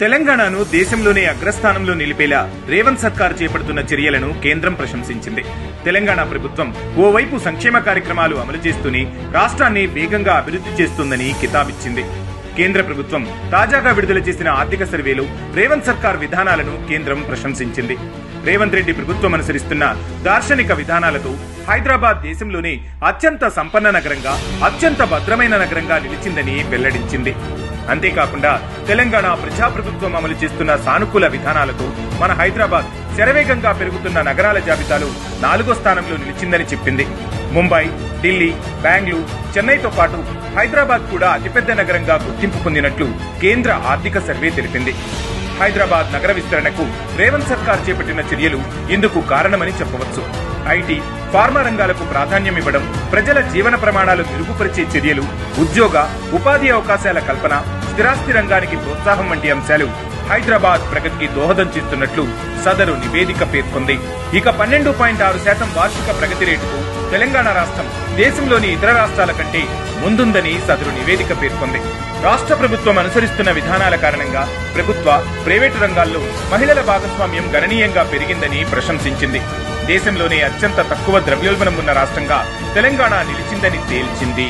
తెలంగాణను దేశంలోనే అగ్రస్థానంలో నిలిపేలా రేవంత్ సర్కార్ చేపడుతున్న చర్యలను కేంద్రం ప్రశంసించింది. తెలంగాణ ప్రభుత్వం ఓవైపు సంక్షేమ కార్యక్రమాలు అమలు చేస్తూనే రాష్ట్రాన్ని వేగంగా అభివృద్ధి చేస్తుందని కితాబిచ్చింది. కేంద్ర ప్రభుత్వం తాజాగా విడుదల చేసిన ఆర్థిక సర్వేలో రేవంత్ సర్కార్ విధానాలను కేంద్రం ప్రశంసించింది. రేవంత్ రెడ్డి ప్రభుత్వం అనుసరిస్తున్న దార్శనిక విధానాలతో హైదరాబాద్ దేశంలోనే అత్యంత సంపన్న నగరంగా అత్యంత భద్రమైన నగరంగా నిలిచిందని వెల్లడించింది. అంతేకాకుండా తెలంగాణ ప్రజాప్రభుత్వం అమలు చేస్తున్న సానుకూల విధానాలతో మన హైదరాబాద్ శరవేగంగా పెరుగుతున్న నగరాల జాబితాలో నాలుగో స్థానంలో నిలిచిందని చెప్పింది. ముంబై ఢిల్లీ బెంగళూరు చెన్నైతో పాటు హైదరాబాద్ కూడా అతిపెద్ద నగరంగా గుర్తింపు పొందినట్లు కేంద్ర ఆర్థిక సర్వే తెలిపింది. హైదరాబాద్ నగర విస్తరణకు రేవంత్ సర్కార్ చేపట్టిన చర్యలు ఇందుకు కారణమని చెప్పవచ్చు. ఐటీ ఫార్మా రంగాలకు ప్రాధాన్యం ఇవ్వడం ప్రజల జీవన ప్రమాణాలు మెరుగుపరిచే చర్యలు ఉద్యోగ ఉపాధి అవకాశాల కల్పన స్థిరాస్తి రంగానికి ప్రోత్సాహం వంటి అంశాలు హైదరాబాద్ ప్రగతికి దోహదం చేస్తున్నట్లు సదరు నివేదిక పేర్కొంది. ఇక పన్నెండు పాయింట్ ఆరు శాతం వార్షిక ప్రగతి రేటుకు తెలంగాణ రాష్ట్రం దేశంలోని ఇతర రాష్ట్రాల కంటే ముందుందని సదరు నివేదిక పేర్కొంది. రాష్ట్ర ప్రభుత్వం అనుసరిస్తున్న విధానాల కారణంగా ప్రభుత్వ ప్రైవేటు రంగాల్లో మహిళల భాగస్వామ్యం గణనీయంగా పెరిగిందని ప్రశంసించింది. దేశంలోనే అత్యంత తక్కువ ద్రవ్యోల్బణం ఉన్న రాష్ట్రంగా తెలంగాణ నిలిచిందని తేల్చింది.